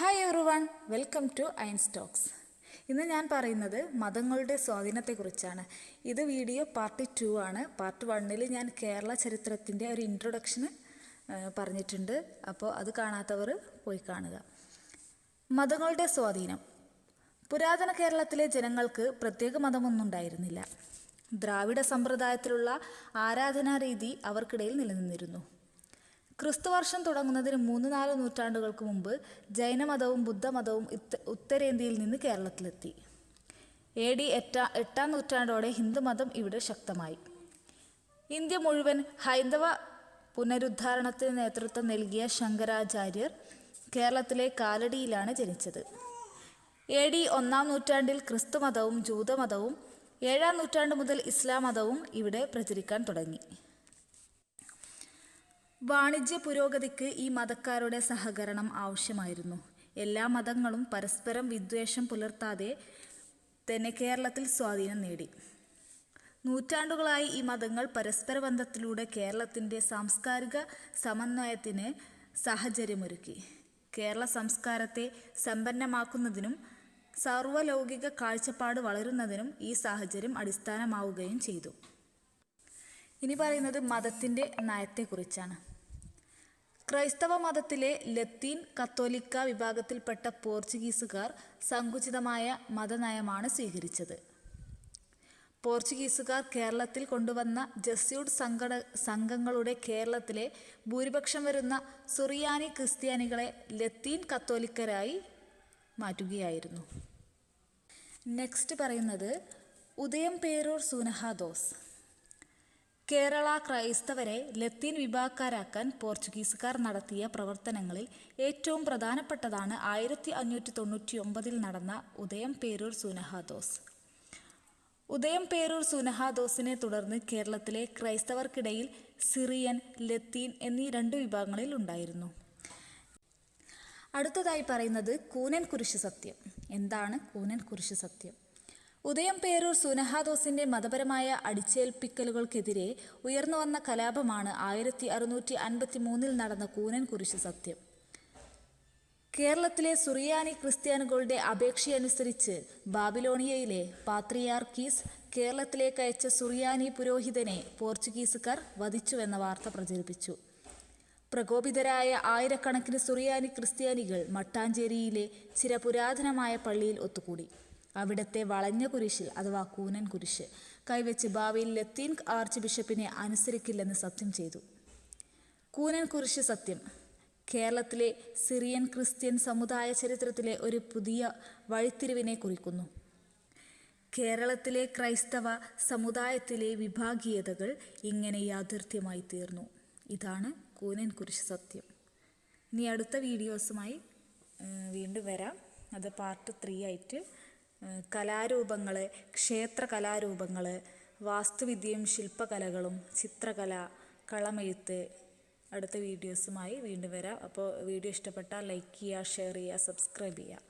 Hi every one welcome to അയൻ സ്റ്റോക്സ് ഇന്ന് ഞാൻ പറയുന്നത് മതങ്ങളുടെ സ്വാധീനത്തെക്കുറിച്ചാണ്. ഇത് വീഡിയോ പാർട്ട് ടു ആണ്. പാർട്ട് വണ്ണിൽ ഞാൻ കേരള ചരിത്രത്തിന്റെ ഒരു ഇൻട്രൊഡക്ഷന് പറഞ്ഞിട്ടുണ്ട്. അപ്പോൾ അത് കാണാത്തവർ പോയി കാണുക. മതങ്ങളുടെ സ്വാധീനം. പുരാതന കേരളത്തിലെ ജനങ്ങൾക്ക് പ്രത്യേക മതമൊന്നും ഉണ്ടായിരുന്നില്ല. ദ്രാവിഡ സമ്പ്രദായത്തിലുള്ള ആരാധനാരീതി അവർക്കിടയിൽ നിലനിന്നിരുന്നു. ക്രിസ്തുവർഷം തുടങ്ങുന്നതിന് മൂന്ന് നാല് നൂറ്റാണ്ടുകൾക്ക് മുമ്പ് ജൈനമതവും ബുദ്ധമതവും ഉത്ത- ഉത്തരേന്ത്യയിൽ നിന്ന് കേരളത്തിലെത്തി. എ ഡി എട്ടാ എട്ടാം നൂറ്റാണ്ടോടെ ഹിന്ദുമതം ഇവിടെ ശക്തമായി. ഇന്ത്യ മുഴുവൻ ഹൈന്ദവ പുനരുദ്ധാരണത്തിന് നേതൃത്വം നൽകിയ ശങ്കരാചാര്യർ കേരളത്തിലെ കാലടിയിലാണ് ജനിച്ചത്. എ ഡി ഒന്നാം നൂറ്റാണ്ടിൽ ക്രിസ്തുമതവും ജൂതമതവും ഏഴാം നൂറ്റാണ്ട് മുതൽ ഇസ്ലാം മതവും ഇവിടെ പ്രചരിക്കാൻ തുടങ്ങി. വാണിജ്യ പുരോഗതിക്ക് ഈ മതക്കാരുടെ സഹകരണം ആവശ്യമായിരുന്നു. എല്ലാ മതങ്ങളും പരസ്പരം വിദ്വേഷം പുലർത്താതെ തന്നെ കേരളത്തിൽ സ്വാധീനം നേടി. നൂറ്റാണ്ടുകളായി ഈ മതങ്ങൾ പരസ്പര ബന്ധത്തിലൂടെ കേരളത്തിന്റെ സാംസ്കാരിക സമന്വയത്തിന് സാഹചര്യമൊരുക്കി. കേരള സംസ്കാരത്തെ സമ്പന്നമാക്കുന്നതിനും സർവലൗകിക കാഴ്ചപ്പാട് വളരുന്നതിനും ഈ സാഹചര്യം അടിസ്ഥാനമാവുകയും ചെയ്തു. ഇനി പറയുന്നത് മതത്തിന്റെ നയത്തെക്കുറിച്ചാണ്. ക്രൈസ്തവ മതത്തിലെ ലത്തീൻ കത്തോലിക്ക വിഭാഗത്തിൽപ്പെട്ട പോർച്ചുഗീസുകാർ സങ്കുചിതമായ മതനയമാണ് സ്വീകരിച്ചത്. പോർച്ചുഗീസുകാർ കേരളത്തിൽ കൊണ്ടുവന്ന ജസ്യൂട്ട് സംഘട സംഘങ്ങളുടെ കേരളത്തിലെ ഭൂരിപക്ഷം വരുന്ന സുറിയാനി ക്രിസ്ത്യാനികളെ ലത്തീൻ കത്തോലിക്കരായി മാറ്റുകയായിരുന്നു. നെക്സ്റ്റ് പറയുന്നത് ഉദയം പേരൂർ സുനഹാദോസ്. കേരള ക്രൈസ്തവരെ ലത്തീൻ വിഭാഗക്കാരാക്കാൻ പോർച്ചുഗീസുകാർ നടത്തിയ പ്രവർത്തനങ്ങളിൽ ഏറ്റവും പ്രധാനപ്പെട്ടതാണ് ആയിരത്തി അഞ്ഞൂറ്റി തൊണ്ണൂറ്റി ഒമ്പതിൽ നടന്ന ഉദയം പേരൂർ സുനഹാദോസ്. ഉദയം പേരൂർ സുനഹാദോസിനെ തുടർന്ന് കേരളത്തിലെ ക്രൈസ്തവർക്കിടയിൽ സിറിയൻ ലത്തീൻ എന്നീ രണ്ട് വിഭാഗങ്ങളിൽ ഉണ്ടായിരുന്നു. അടുത്തതായി പറയുന്നത് കൂനൻ കുരിശ് സത്യം. എന്താണ് കൂനൻ കുരിശ് സത്യം? ഉദയം പേരൂർ സുനഹാദോസിന്റെ മതപരമായ അടിച്ചേൽപ്പിക്കലുകൾക്കെതിരെ ഉയർന്നു വന്ന കലാപമാണ് ആയിരത്തി അറുന്നൂറ്റി അൻപത്തി മൂന്നിൽ നടന്ന കൂനൻ കുരിശ് സത്യം. കേരളത്തിലെ സുറിയാനി ക്രിസ്ത്യാനികളുടെ അപേക്ഷയനുസരിച്ച് ബാബിലോണിയയിലെ പാത്രിയാർക്കീസ് കേരളത്തിലേക്ക് അയച്ച സുറിയാനി പുരോഹിതനെ പോർച്ചുഗീസുകാർ വധിച്ചുവെന്ന വാർത്ത പ്രചരിപ്പിച്ചു. പ്രകോപിതരായ ആയിരക്കണക്കിന് സുറിയാനി ക്രിസ്ത്യാനികൾ മട്ടാഞ്ചേരിയിലെ ചില പുരാതനമായ പള്ളിയിൽ ഒത്തുകൂടി. അവിടത്തെ വളഞ്ഞ കുരിശിൽ അഥവാ കൂനൻ കുരിശ് കൈവച്ച് ഭാവിയിൽ ലത്തീൻ ആർച്ച് ബിഷപ്പിനെ അനുസരിക്കില്ലെന്ന് സത്യം ചെയ്തു. കൂനൻ കുരിശ് സത്യം. കേരളത്തിലെ സിറിയൻ ക്രിസ്ത്യൻ സമുദായ ചരിത്രത്തിലെ ഒരു പുതിയ വഴിത്തിരിവിനെ കുറിക്കുന്നു. കേരളത്തിലെ ക്രൈസ്തവ സമുദായത്തിലെ വിഭാഗീയതകൾ ഇങ്ങനെ യാഥാർത്ഥ്യമായി തീർന്നു. ഇതാണ് കൂനൻ കുരിശ് സത്യം. ഇനി അടുത്ത വീഡിയോസുമായി വീണ്ടും വരാം. അത് പാർട്ട് ത്രീ ആയിട്ട് കലാരൂപങ്ങൾ ക്ഷേത്ര കലാരൂപങ്ങൾ വാസ്തുവിദ്യയും ശില്പകലകളും ചിത്രകല കളമെഴുത്ത്. അടുത്ത വീഡിയോസുമായി വീണ്ടും വരാം. അപ്പോൾ വീഡിയോ ഇഷ്ടപ്പെട്ടാൽ ലൈക്ക് ചെയ്യുക ഷെയർ ചെയ്യുക സബ്സ്ക്രൈബ് ചെയ്യുക.